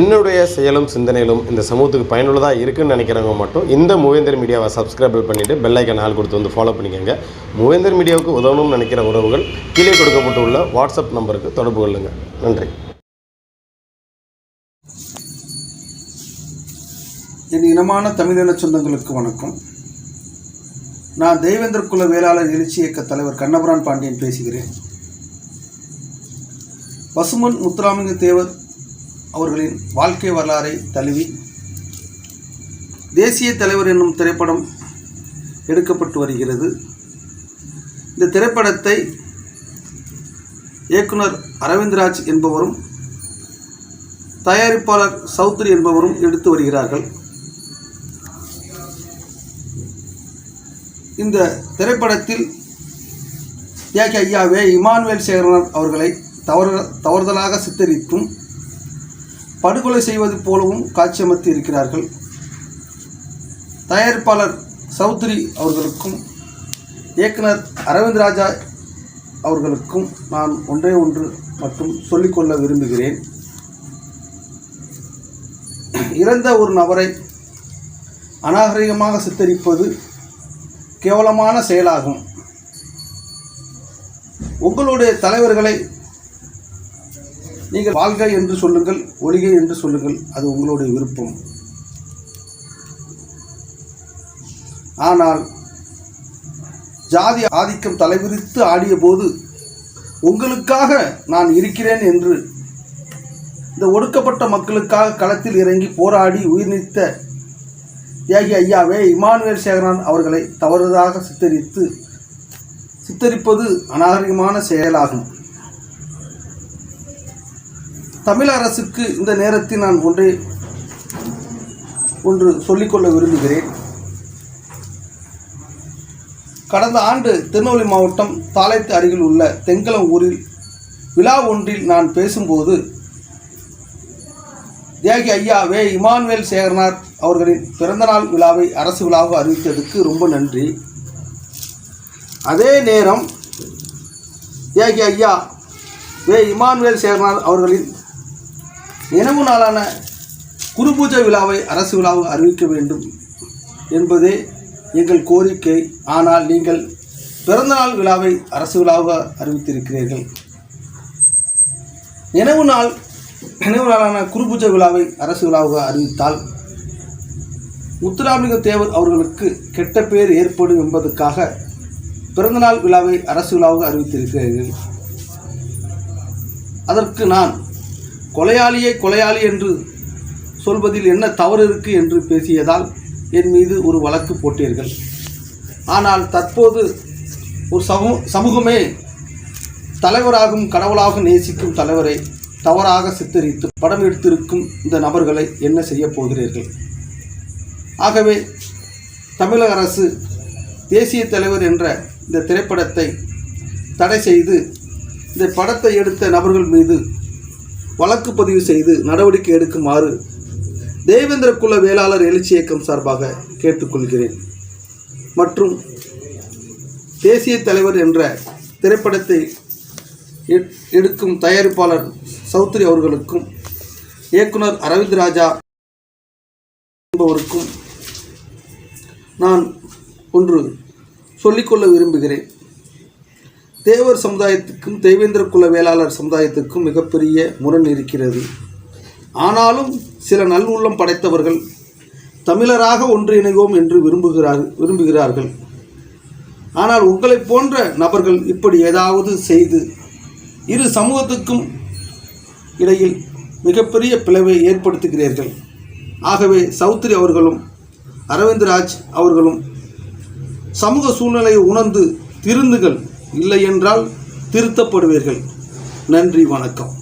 என்னுடைய செயலும் சிந்தனையிலும் இந்த சமூகத்துக்கு பயனுள்ளதாக இருக்குன்னு நினைக்கிறவங்க மட்டும் இந்த மூவேந்தர் மீடியாவை சப்ஸ்கிரைப் பண்ணிவிட்டு பெல்லைக்கன் ஆள் கொடுத்து வந்து ஃபாலோ பண்ணிக்கோங்க. மூவேந்தர் மீடியாவுக்கு உதவணும்னு நினைக்கிற உறவுகள் கீழே கொடுக்கப்பட்டுள்ள வாட்ஸ்அப் நம்பருக்கு தொடர்பு கொள்ளுங்கள் நன்றி. என் இனமான தமிழின சொந்தங்களுக்கு வணக்கம். நான் தெய்வேந்தர் குல வேளாளர் எழுச்சி இயக்க தலைவர் கண்ணபுரான் பாண்டியன் பேசுகிறேன். பசுமன் முத்துராமலிங்க தேவர் அவர்களின் வாழ்க்கை வரலாறை தழுவி தேசிய தலைவர் என்னும் திரைப்படம் எடுக்கப்பட்டு வருகிறது. இந்த திரைப்படத்தை இயக்குனர் அரவிந்த்ராஜ் என்பவரும் தயாரிப்பாளர் சௌத்ரி என்பவரும் எடுத்து வருகிறார்கள். இந்த திரைப்படத்தில் தியாகி ஐயாவே இமானுவேல் சேகரன் அவர்களை தவறு தவறுதலாக சித்தரித்தும் படுகொலை செய்வது போலவும் காட்சியமர்த்தி இருக்கிறார்கள். தயாரிப்பாளர் சௌத்ரி அவர்களுக்கும் இயக்குனர் அரவிந்த் ராஜா அவர்களுக்கும் நான் ஒன்றே ஒன்று மட்டும் சொல்லிக்கொள்ள விரும்புகிறேன். இறந்த ஒரு நபரை அநாகரிகமாக சித்தரிப்பது கேவலமான செயலாகும். உங்களுடைய தலைவர்களை நீங்கள் வாழ்க என்று சொல்லுங்கள் ஒழிக என்று சொல்லுங்கள் அது உங்களுடைய விருப்பம். ஆனால் ஜாதி ஆதிக்கம் தலைவிரித்து ஆடிய போது உங்களுக்காக நான் இருக்கிறேன் என்று இந்த ஒடுக்கப்பட்ட மக்களுக்காக களத்தில் இறங்கி போராடி உயிர் நீத்த தியாகி ஐயாவே இமானுவேல் சேகரன் அவர்களை தவறுதாக சித்தரித்து சித்தரிப்பது அநாகரிகமான செயலாகும். தமிழ் அரசுக்கு இந்த நேரத்தில் நான் ஒன்றே ஒன்று சொல்லிக்கொள்ள விரும்புகிறேன். கடந்த ஆண்டு திருநெல்வேலி மாவட்டம் தாளைத்து அருகில் உள்ள தெங்கலம் ஊரில் விழா ஒன்றில் நான் பேசும்போது தியாகி ஐயா வே. இமானுவேல் சேகர்நாத் அவர்களின் பிறந்தநாள் விழாவை அரசு விழாவாக அறிவித்ததுக்கு ரொம்ப நன்றி. அதே நேரம் தியாகி ஐயா வே. இமானுவேல் சேகரனார் அவர்களின் நினைவு நாளான குரு பூஜை விழாவை அரசு விழாவாக அறிவிக்க வேண்டும் என்பதே எங்கள் கோரிக்கை. ஆனால் நீங்கள் பிறந்தநாள் விழாவை அரசு விழாவாக அறிவித்திருக்கிறீர்கள். நினைவு நாள் நினைவு நாளான குருபூஜை விழாவை அரசு விழாவாக அறிவித்தால் முத்துராமலிங்க தேவர் அவர்களுக்கு கெட்ட பெயர் ஏற்படும் என்பதற்காக பிறந்தநாள் விழாவை அரசு விழாவாக அறிவித்திருக்கிறீர்கள். அதற்கு நான் கொலையாளியை கொலையாளி என்று சொல்வதில் என்ன தவறு இருக்கு என்று பேசியதால் என் மீது ஒரு வழக்கு போட்டீர்கள். ஆனால் தற்போது ஒரு சமூ சமூகமே தலைவராகும் கடவுளாக நேசிக்கும் தலைவரை தவறாக சித்தரித்து படம் எடுத்திருக்கும் இந்த நபர்களை என்ன செய்ய போகிறீர்கள்? ஆகவே தமிழக அரசு தேசிய தலைவர் என்ற இந்த திரைப்படத்தை தடை செய்து இந்த படத்தை எடுத்த நபர்கள் மீது வழக்கு பதிவு செய்து நடவடிக்கை எடுக்குமாறு தேவேந்திர குல வேளாளர் எழுச்சி இயக்கம் சார்பாக கேட்டுக்கொள்கிறேன். மற்றும் தேசிய தலைவர் என்ற திரைப்படத்தை எடுக்கும் தயாரிப்பாளர் சௌத்ரி அவர்களுக்கும் இயக்குனர் அரவிந்த் ராஜா என்பவருக்கும் நான் ஒன்று சொல்லிக்கொள்ள விரும்புகிறேன். தேவர் சமுதாயத்துக்கும் தேவேந்திர குல வேளாளர் சமுதாயத்துக்கும் மிகப்பெரிய முரண் இருக்கிறது. ஆனாலும் சில நல்லுள்ளம் படைத்தவர்கள் தமிழராக ஒன்றிணைவோம் என்று விரும்புகிறார் விரும்புகிறார்கள். ஆனால் உங்களைப் போன்ற நபர்கள் இப்படி ஏதாவது செய்து இரு சமூகத்துக்கும் இடையில் மிகப்பெரிய பிளவை ஏற்படுத்துகிறீர்கள். ஆகவே சௌத்ரி அவர்களும் அரவிந்த் ராஜ் அவர்களும் சமூக சூழ்நிலையை உணர்ந்து திருந்துகள் இல்லை என்றால் திருத்தப்படுவீர்கள். நன்றி வணக்கம்.